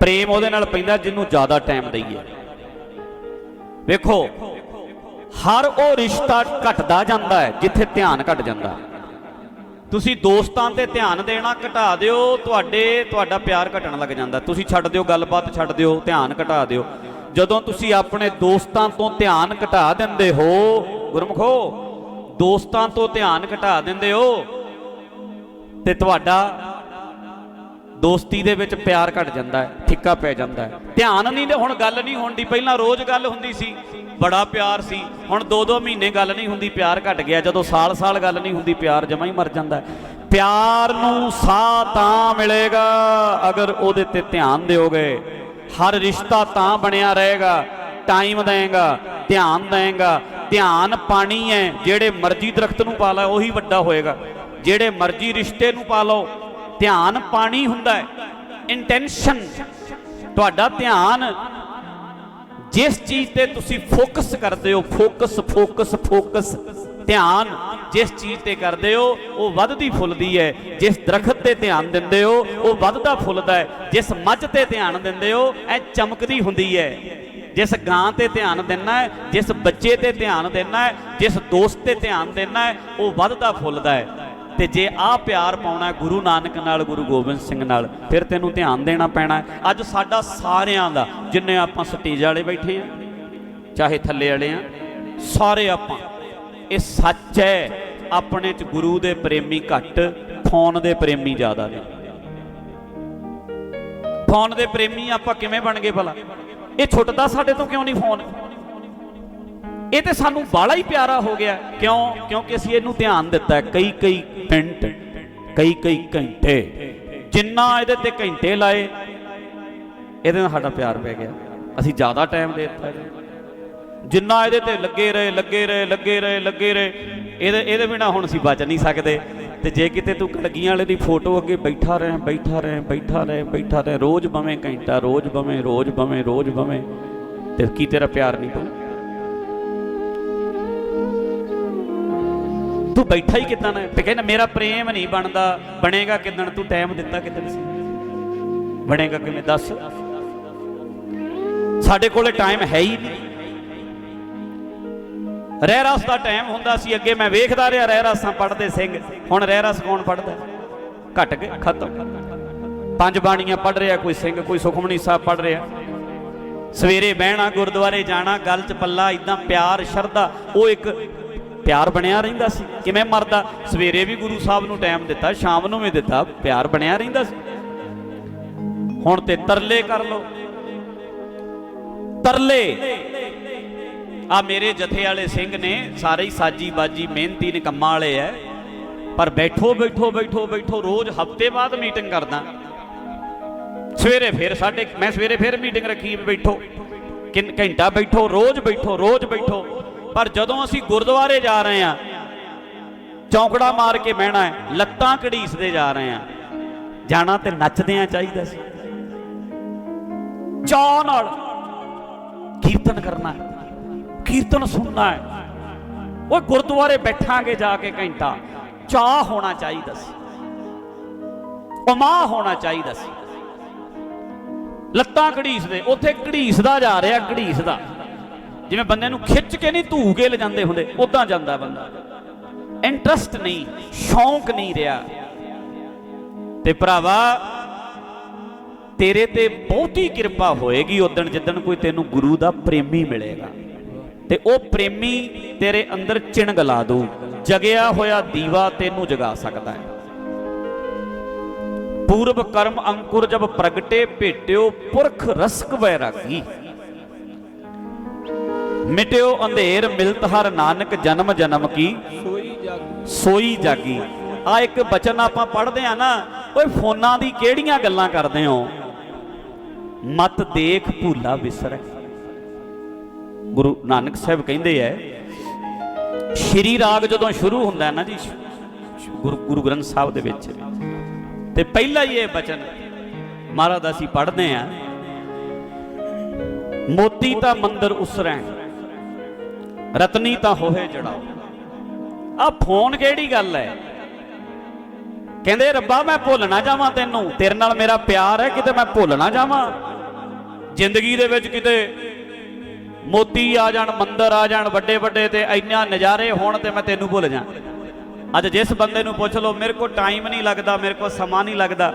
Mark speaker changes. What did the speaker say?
Speaker 1: ਪ੍ਰੇਮ ਉਹਦੇ ਨਾਲ ਪੈਂਦਾ ਜਿਹਨੂੰ ਜ਼ਿਆਦਾ ਟਾਈਮ ਦਈਏ। ਵੇਖੋ, ਹਰ ਉਹ ਰਿਸ਼ਤਾ ਘਟਦਾ ਜਾਂਦਾ ਹੈ, ਜਿੱਥੇ ਧਿਆਨ ਘਟ ਜਾਂਦਾ। ਤੁਸੀਂ ਦੋਸਤਾਂ ਤੇ ਧਿਆਨ ਦੇਣਾ ਘਟਾ ਦਿਓ, ਤੁਹਾਡੇ, ਤੁਹਾਡਾ ਪਿਆਰ ਘਟਣ ਲੱਗ ਜਾਂਦਾ। ਤੁਸੀਂ ਛੱਡ ਦਿਓ ਗੱਲਬਾਤ, ਛੱਡ ਦਿਓ, ਧਿਆਨ ਘਟਾ ਦਿਓ। ਜਦੋਂ ਤੁਸੀਂ ਆਪਣੇ ਦੋਸਤਾਂ ਤੋਂ ਧਿਆਨ ਘਟਾ ਦਿੰਦੇ ਹੋ, ਗੁਰਮਖੋ, ਦੋਸਤਾਂ ਤੋਂ ਧਿਆਨ ਘਟਾ ਦਿੰਦੇ ਹੋ, ਤੇ ਤੁਹਾਡਾ ਦੋਸਤੀ ਦੇ ਵਿੱਚ ਪਿਆਰ ਘਟ ਜਾਂਦਾ ਹੈ ਫਿੱਕਾ ਪੈ ਜਾਂਦਾ ਹੈ। ਧਿਆਨ ਨਹੀਂ ਹੁਣ ਗੱਲ ਨਹੀਂ ਹੁੰਦੀ ਪਹਿਲਾਂ ਰੋਜ਼ ਗੱਲ ਹੁੰਦੀ ਸੀ, ਬੜਾ ਪਿਆਰ ਸੀ। ਹੁਣ 2-2 ਮਹੀਨੇ ਗੱਲ ਨਹੀਂ ਹੁੰਦੀ, ਪਿਆਰ ਘਟ ਗਿਆ। ਜਦੋਂ ਸਾਲ-ਸਾਲ ਗੱਲ ਨਹੀਂ ਹੁੰਦੀ, ਪਿਆਰ ਜਮਾ ਹੀ ਮਰ ਜਾਂਦਾ ਹੈ। ਪਿਆਰ ਨੂੰ ਸਾਹ ਤਾਂ ਮਿਲੇਗਾ ਅਗਰ ਉਹਦੇ ਤੇ ਧਿਆਨ ਦਿਓਗੇ। ਹਰ ਰਿਸ਼ਤਾ ਤਾਂ ਬਣਿਆ ਰਹੇਗਾ, ਟਾਈਮ ਦੇਗਾ, ਧਿਆਨ ਦੇਗਾ। ਧਿਆਨ ਪਾਣੀ ਹੈ, ਜਿਹੜੇ ਮਰਜ਼ੀ ਦਰਖਤ ਨੂੰ ਪਾ ਲਾ, ਉਹੀ ਵੱਡਾ ਹੋਏਗਾ। ਜਿਹੜੇ ਮਰਜ਼ੀ ਰਿਸ਼ਤੇ ਨੂੰ ਪਾ ਲਓ ਧਿਆਨ ਪਾਣੀ ਹੁੰਦਾ ਹੈ ਇੰਟੈਂਸ਼ਨ ਤੁਹਾਡਾ ਧਿਆਨ ਜਿਸ ਚੀਜ਼ ਤੇ ਤੁਸੀਂ ਫੋਕਸ ਕਰਦੇ ਹੋ ਫੋਕਸ ਫੋਕਸ ਫੋਕਸ ਧਿਆਨ ਜਿਸ ਚੀਜ਼ ਤੇ ਕਰਦੇ ਹੋ, ਉਹ ਵੱਧਦੀ ਫੁੱਲਦੀ ਹੈ। ਜਿਸ ਦਰਖਤ ਤੇ ਧਿਆਨ ਦਿੰਦੇ ਹੋ, ਉਹ ਵੱਧਦਾ ਫੁੱਲਦਾ ਹੈ। ਜਿਸ ਮੱਝ ਤੇ ਧਿਆਨ ਦਿੰਦੇ ਹੋ, ਇਹ ਚਮਕਦੀ ਹੁੰਦੀ ਹੈ। ਜਿਸ ਗਾਂ ਤੇ ਧਿਆਨ ਦੇਣਾ ਹੈ, ਜਿਸ ਬੱਚੇ ਤੇ ਧਿਆਨ ਦੇਣਾ ਹੈ, ਜਿਸ ਦੋਸਤ ਤੇ ਧਿਆਨ ਦੇਣਾ ਹੈ, ਉਹ ਵੱਧਦਾ ਫੁੱਲਦਾ ਹੈ। ਤੇ ਜੇ ਆਹ ਪਿਆਰ ਪਾਉਣਾ ਗੁਰੂ ਨਾਨਕ ਨਾਲ, ਗੁਰੂ ਗੋਬਿੰਦ ਸਿੰਘ ਨਾਲ, ਫਿਰ ਤੈਨੂੰ ਧਿਆਨ ਦੇਣਾ ਪੈਣਾ ਅੱਜ ਸਾਡਾ ਸਾਰਿਆਂ ਦਾ, ਜਿੰਨੇ ਆਪਾਂ ਸਟੇਜ ਵਾਲੇ ਬੈਠੇ ਆ, ਚਾਹੇ ਥੱਲੇ ਵਾਲੇ ਆ, ਸਾਰੇ ਆਪਾਂ, ਇਹ ਸੱਚ ਹੈ, ਆਪਣੇ ਚ ਗੁਰੂ ਦੇ ਪ੍ਰੇਮੀ ਘੱਟ, ਫੋਨ ਦੇ ਪ੍ਰੇਮੀ ਜ਼ਿਆਦਾ ਨੇ। ਫੋਨ ਦੇ ਪ੍ਰੇਮੀ ਆਪਾਂ ਕਿਵੇਂ ਬਣ ਗਏ ਭਲਾ? ਇਹ ਛੁੱਟਦਾ ਸਾਡੇ ਤੋਂ ਕਿਉਂ ਨਹੀਂ ਫੋਨ? ਇਹ ਤੇ ਸਾਨੂੰ ਬਾਲਾ ਹੀ ਪਿਆਰਾ ਹੋ ਗਿਆ। ਕਿਉਂ? ਕਿਉਂਕਿ ਅਸੀਂ ਇਹਨੂੰ ਧਿਆਨ ਦਿੱਤਾ ਕਈ ਕਈ ਮਿੰਟ ਕਈ ਕਈ ਘੰਟੇ। ਜਿੰਨਾ ਇਹਦੇ ਤੇ ਘੰਟੇ ਲਾਏ, ਇਹਦੇ ਨਾਲ ਸਾਡਾ ਪਿਆਰ ਪੈ ਗਿਆ। ਅਸੀਂ ਜ਼ਿਆਦਾ ਟਾਈਮ ਦੇ ਦਿੱਤਾ ਜਿੰਨਾ ਇਹਦੇ ਤੇ ਲੱਗੇ ਰਹੇ ਲੱਗੇ ਰਹੇ ਲੱਗੇ ਰਹੇ ਲੱਗੇ ਰਹੇ, ਇਹਦੇ ਇਹਦੇ ਬਿਨਾ ਹੁਣ ਅਸੀਂ ਬਚ ਨਹੀਂ ਸਕਦੇ। ਤੇ ਜੇ ਕਿਤੇ ਤੂੰ ਕਲਗੀਆਂ ਵਾਲੇ ਦੀ ਫੋਟੋ ਅੱਗੇ ਬੈਠਾ ਰਹੇ ਬੈਠਾ ਰਹੇ ਬੈਠਾ ਰਹੇ ਬੈਠਾ ਰਹੇ, ਰੋਜ਼ ਬਵੇਂ ਘੰਟਾ, ਰੋਜ਼ ਬਵੇਂ ਰੋਜ਼ ਬਵੇਂ ਰੋਜ਼ ਬਵੇਂ, ਤੇ ਕੀ ਤੇਰਾ ਪਿਆਰ ਨਹੀਂ ਪਊ ਤੂੰ ਬੈਠਾ ਹੀ ਕਿਦਾਂ ਤੇ ਕਹਿੰਦਾ, ਮੇਰਾ ਪ੍ਰੇਮ ਨਹੀਂ ਬਣਦਾ। ਬਣੇਗਾ ਕਿਦਣ? ਤੂੰ ਟਾਈਮ ਦਿੱਤਾ ਕਿਦਣ ਸੀ ਬਣੇਗਾ ਕਿਵੇਂ? ਦੱਸ। ਸਾਡੇ ਕੋਲੇ ਟਾਈਮ ਹੈ ਹੀ ਨਹੀਂ। ਰਹਿ ਰਸ ਦਾ ਟਾਈਮ ਹੁੰਦਾ ਸੀ। ਅੱਗੇ ਮੈਂ ਵੇਖਦਾ ਰਿਹਾ, ਰਹਿ ਰਸਾਂ ਪੜਦੇ ਸਿੰਘ। ਹੁਣ ਰਹਿ ਰਸ ਕੌਣ ਪੜਦਾ ਘਟ ਗਏ, ਖਤਮ। ਪੰਜ ਬਾਣੀਆਂ ਪੜ ਰਿਹਾ, ਕੋਈ ਸਿੰਘ, ਕੋਈ ਸੁਖਮਨੀ ਸਾਹਿਬ ਪੜ ਰਿਹਾ। ਸਵੇਰੇ ਬਹਿਣਾ, ਗੁਰਦੁਆਰੇ ਜਾਣਾ, ਗੱਲ ਚ ਪੱਲਾ ਇਦਾਂ ਪਿਆਰ, ਸ਼ਰਧਾ, ਉਹ ਇੱਕ ਪਿਆਰ ਬਣਿਆ ਰਹਿੰਦਾ ਸੀ। ਕਿਵੇਂ ਮਰਦਾ? ਸਵੇਰੇ ਵੀ ਗੁਰੂ ਸਾਹਿਬ ਨੂੰ ਟਾਈਮ ਦਿੱਤਾ, ਸ਼ਾਮ ਨੂੰ ਵੀ ਦਿੱਤਾ। ਪਿਆਰ ਬਣਿਆ ਰਹਿੰਦਾ ਸੀ। ਹੁਣ ਤੇ ਤਰਲੇ ਕਰ ਲੋ ਤਰਲੇ। ਆ ਮੇਰੇ ਜਥੇ ਵਾਲੇ ਸਿੰਘ ਨੇ ਸਾਰੇ ਹੀ ਸਾਜੀ ਬਾਜੀ ਮਿਹਨਤੀ ਨੇ ਵਾਲੇ ਐ। ਪਰ ਬੈਠੋ ਬੈਠੋ ਬੈਠੋ ਬੈਠੋ, ਰੋਜ਼ ਹਫ਼ਤੇ ਬਾਅਦ ਮੀਟਿੰਗ ਕਰਦਾ। ਸਵੇਰੇ ਫਿਰ ਸਾਡੇ, ਮੈਂ ਸਵੇਰੇ ਫਿਰ ਮੀਟਿੰਗ ਰੱਖੀ, ਬੈਠੋ। ਕਿੰਨ, ਘੰਟਾ ਬੈਠੋ, ਰੋਜ਼ ਬੈਠੋ ਰੋਜ਼ ਬੈਠੋ। ਪਰ ਜਦੋਂ ਅਸੀਂ ਗੁਰਦੁਆਰੇ ਜਾ ਰਹੇ ਆ ਚੌਂਕੜਾ ਮਾਰ ਕੇ ਬਹਿਣਾ ਹੈ, ਲੱਤਾਂ ਘੜੀਸਦੇ ਜਾ ਰਹੇ ਆ ਜਾਣਾ ਤੇ ਨੱਚਦੇ ਨੱਚਦਿਆਂ ਚਾਹੀਦਾ ਸੀ। ਚਾਅ ਨਾਲ ਕੀਰਤਨ ਕਰਨਾ ਹੈ, ਕੀਰਤਨ ਸੁਣਨਾ ਹੈ। ਉਹ ਗੁਰਦੁਆਰੇ ਬੈਠਾਂਗੇ ਜਾ ਕੇ ਘੰਟਾ ਚਾਹ ਹੋਣਾ ਚਾਹੀਦਾ ਸੀ। ਉਮਾ ਹੋਣਾ ਚਾਹੀਦਾ ਸੀ। ਲੱਤਾਂ ਘੜੀਸਦੇ, ਉੱਥੇ ਘੜੀਸਦਾ ਜਾ ਰਿਹਾ, ਘੜੀਸਦਾ। ਜਿਵੇਂ ਬੰਦੇ ਨੂੰ ਖਿੱਚ ਕੇ ਨਹੀਂ ਧੂ ਕੇ ਲੈ ਹੁੰਦੇ ਉਦਾਂ ਜਾਂਦਾ ਬੰਦਾ। ਇੰਟਰਸਟ ਨਹੀਂ, ਸ਼ੌਂਕ ਨਹੀਂ ਰਿਹਾ। ਤੇ ਭਰਾਵਾ, ਤੇਰੇ ਤੇ ਬਹੁਤੀ ਕਿਰਪਾ ਹੋਏਗੀ ਉਦੋਂ ਜਿੱਦਣ ਕੋਈ ਤੈਨੂੰ ਗੁਰੂ ਦਾ ਪ੍ਰੇਮੀ ਮਿਲੇਗਾ। ਤੇ ਉਹ ਪ੍ਰੇਮੀ ਤੇਰੇ ਅੰਦਰ ਚਿਣਗ ਲਾ ਦੂ, ਜਗਿਆ ਹੋਇਆ ਦੀਵਾ ਤੈਨੂੰ ਜਗਾ ਸਕਦਾ ਹੈ। ਪੂਰਬ ਕਰਮ ਅੰਕੁਰ ਜਬ ਪ੍ਰਗਟੇ ਭੇਟਿਓ ਪੁਰਖ ਰਸਕ ਵੈਰਾਗੀ। ਮਿਟਿਓ ਅੰਧੇਰ ਮਿਲਤ ਹਰ ਨਾਨਕ ਜਨਮ ਜਨਮ ਕੀ।
Speaker 2: ਸੋਈ ਜਾਗੀ।
Speaker 1: ਸੋਈ ਜਾਗੀ ਆ ਇੱਕ ਬਚਨ ਆਪਾਂ ਪੜ੍ਹਦੇ ਆ ਨਾ, ਓਏ ਫੋਨਾਂ ਦੀ ਕਿਹੜੀਆਂ ਗੱਲਾਂ ਕਰਦੇ ਹੋ? ਮਤ ਦੇਖ ਭੂਲਾ ਵਿਸਰੈ ਗੁਰੂ ਨਾਨਕ ਸਾਹਿਬ ਕਹਿੰਦੇ ਐ, ਸ਼੍ਰੀ ਰਾਗ ਜਦੋਂ ਸ਼ੁਰੂ ਹੁੰਦਾ ਨਾ ਜੀ, ਗੁਰੂ ਗੁਰੂ ਗ੍ਰੰਥ ਸਾਹਿਬ ਦੇ ਵਿੱਚ, ਤੇ ਪਹਿਲਾ ਹੀ ਇਹ ਬਚਨ, ਮਹਾਰਾਜ ਅਸੀਂ ਪੜ੍ਹਦੇ ਆ, ਮੋਤੀ ਤਾਂ ਮੰਦਰ ਉਸਰੈ। ਰਤਨੀ ਤਾਂ ਹੋਏ ਜੜਾਓ ਆ ਫੋਨ ਕਿਹੜੀ ਗੱਲ ਹੈ ਕਹਿੰਦੇ, ਰੱਬਾ, ਮੈਂ ਭੁੱਲ ਨਾ ਜਾਵਾਂ ਤੈਨੂੰ। ਤੇਰੇ ਨਾਲ ਮੇਰਾ ਪਿਆਰ ਹੈ ਕਿਤੇ ਮੈਂ ਭੁੱਲ ਨਾ ਜਾਵਾਂ। ਜ਼ਿੰਦਗੀ ਦੇ ਵਿੱਚ ਕਿਤੇ ਮੋਤੀ ਆ ਜਾਣ, ਮੰਦਰ ਆ ਜਾਣ ਵੱਡੇ ਵੱਡੇ ਤੇ ਇੰਨਾ ਨਜ਼ਾਰੇ ਹੋਣ ਤੇ ਮੈਂ ਤੈਨੂੰ ਭੁੱਲ ਜਾ। ਅੱਜ ਜਿਸ ਬੰਦੇ ਨੂੰ ਪੁੱਛ ਲਓ, ਮੇਰੇ ਕੋਲ ਟਾਈਮ ਨਹੀਂ ਲੱਗਦਾ, ਮੇਰੇ ਕੋਲ ਸਮਾਂ ਨਹੀਂ ਲੱਗਦਾ।